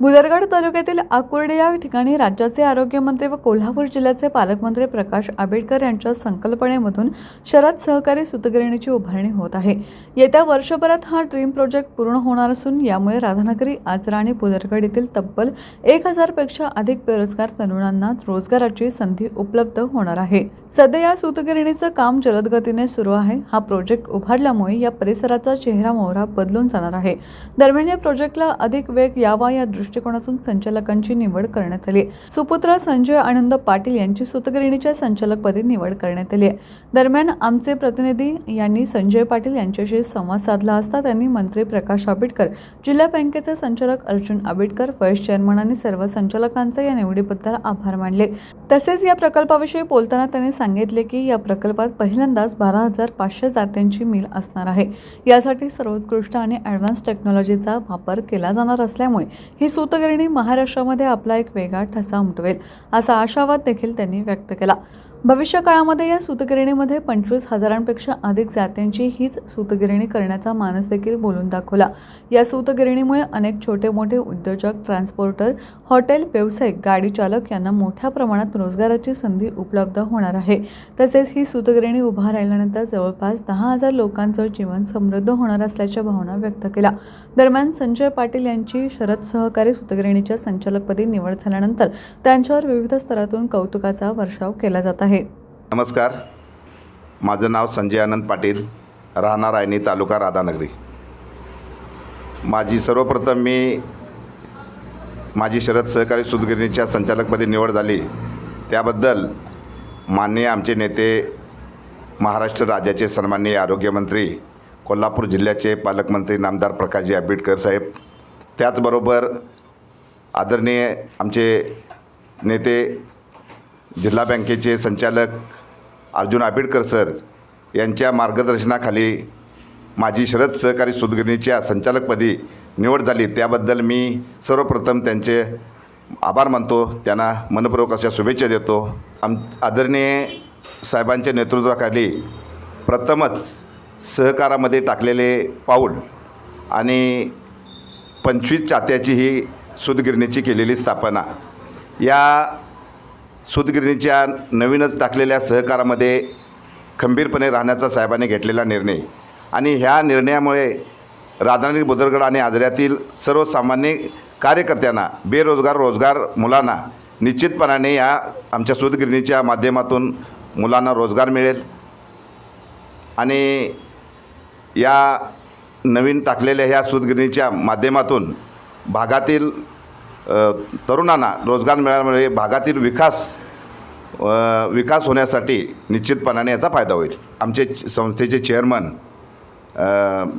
भुदरगड तालुक्यातील आकुर्डे या ठिकाणी राज्याचे आरोग्यमंत्री व कोल्हापूर जिल्ह्याचे पालकमंत्री प्रकाश आंबेडकर यांच्या संकल्पनेमधून शरद सहकारी सूतगिरणीची उभारणी होत आहे. येत्या वर्षभरात हा ड्रीम प्रोजेक्ट पूर्ण होणार असून यामुळे राधानगरी आजरा आणि भुदरगड येथील तब्बल एक हजारपेक्षा अधिक बेरोजगार तरुणांना रोजगाराची संधी उपलब्ध होणार आहे. सध्या या सूतगिरणीचं काम जलदगतीने सुरू आहे. हा प्रोजेक्ट उभारल्यामुळे या परिसराचा चेहरा मोहरा बदलून जाणार आहे. दरम्यान या प्रोजेक्टला अधिक वेग यावा या दृष्टिकोनातून संचालकांची निवड करण्यात आली. सुपुत्र संजय आनंद पाटील यांची सूतगिरणीच्या संचालकपदी निवड करण्यात आली. दरम्यान आमचे प्रतिनिधी यांनी संजय पाटील यांच्याशी संवाद साधला असता त्यांनी मंत्री प्रकाश आंबेडकर जिल्हा बँकेचे संचालक अर्जुन आंबेडकर व्हाईस चेअरमन आणि सर्व संचालकांचे या निवडीबद्दल आभार मानले. तसेच या प्रकल्पाविषयी बोलताना त्यांनी सांगितले की या प्रकल्पात पहिल्यांदाच बारा हजार पाचशे जात्यांची मिल असणार आहे. यासाठी सर्वोत्कृष्ट आणि ॲडव्हान्स टेक्नॉलॉजीचा वापर केला जाणार असल्यामुळे ही सूतगिरणी महाराष्ट्रामध्ये आपला एक वेगळा ठसा उमटवेल असा आशावाद देखील त्यांनी व्यक्त केला. भविष्यकाळामध्ये या सूतगिरणीमध्ये पंचवीस हजारांपेक्षा अधिक जात्यांची हीच सूतगिरणी करण्याचा मानस देखील बोलून दाखवला. या सूतगिरणीमुळे अनेक छोटे मोठे उद्योजक ट्रान्सपोर्टर हॉटेल व्यावसायिक गाडी चालक यांना मोठ्या प्रमाणात रोजगाराची संधी उपलब्ध होणार आहे. तसेच ही सूतगिरणी उभा राहिल्यानंतर जवळपास दहा हजार लोकांचं जीवन समृद्ध होणार असल्याच्या भावना व्यक्त केल्या. दरम्यान संजय पाटील यांची शरद सहकारी सूतगिरणीच्या संचालकपदी निवड झाल्यानंतर त्यांच्यावर विविध स्तरातून कौतुकाचा वर्षाव केला जात आहे. नमस्कार. माझं नाव संजय आनंद पाटील. राहणार आयनी तालुका राधानगरी. माझी सर्वप्रथम मी माझी शरद सहकारी सूतगिरणीच्या संचालकपदी निवड झाली. त्याबद्दल माननीय आमचे नेते महाराष्ट्र राज्याचे सन्माननीय आरोग्यमंत्री कोल्हापूर जिल्ह्याचे पालकमंत्री नामदार प्रकाशजी आंबेडकर साहेब त्याचबरोबर आदरणीय आमचे नेते जिल्हा बँकेचे संचालक अर्जुन आबिडकर सर यांच्या मार्गदर्शनाखाली माझी शरद सहकारी सुदगिरणीच्या संचालकपदी निवड झाली. त्याबद्दल मी सर्वप्रथम त्यांचे आभार मानतो. त्यांना मनपूर्वक अशा शुभेच्छा देतो. आम आदरणीय साहेबांच्या नेतृत्वाखाली प्रथमच सहकारामध्ये टाकलेले पाऊल आणि पंचवीस चात्याची ही सुदगिरणीची केलेली स्थापना. या सुतगिरणीच्या नवीनच टाकलेल्या सहकारामध्ये खंबीरपणे राहण्याचा साहेबांनी घेतलेला निर्णय. आणि ह्या निर्णयामुळे राधानगरी बुदरगड आणि आजऱ्यातील सर्वसामान्य कार्यकर्त्यांना बेरोजगार रोजगार मुलांना निश्चितपणाने या आमच्या सुतगिरणीच्या माध्यमातून मुलांना रोजगार मिळेल. आणि या नवीन टाकलेल्या ह्या सूतगिरणीच्या माध्यमातून भागातील तरुणांना रोजगार मिळाल्यामुळे भागातील विकास विकास होण्यासाठी निश्चितपणाने याचा फायदा होईल. आमचे संस्थेचे chairman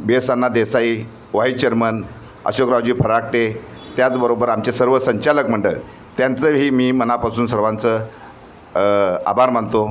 B S Anna Desai vice chairman Ashokraoji Farate त्याचबरोबर आमचे सर्व संचालक मंडळ त्यांचंही मी मनापासून सर्वांचं आभार मानतो.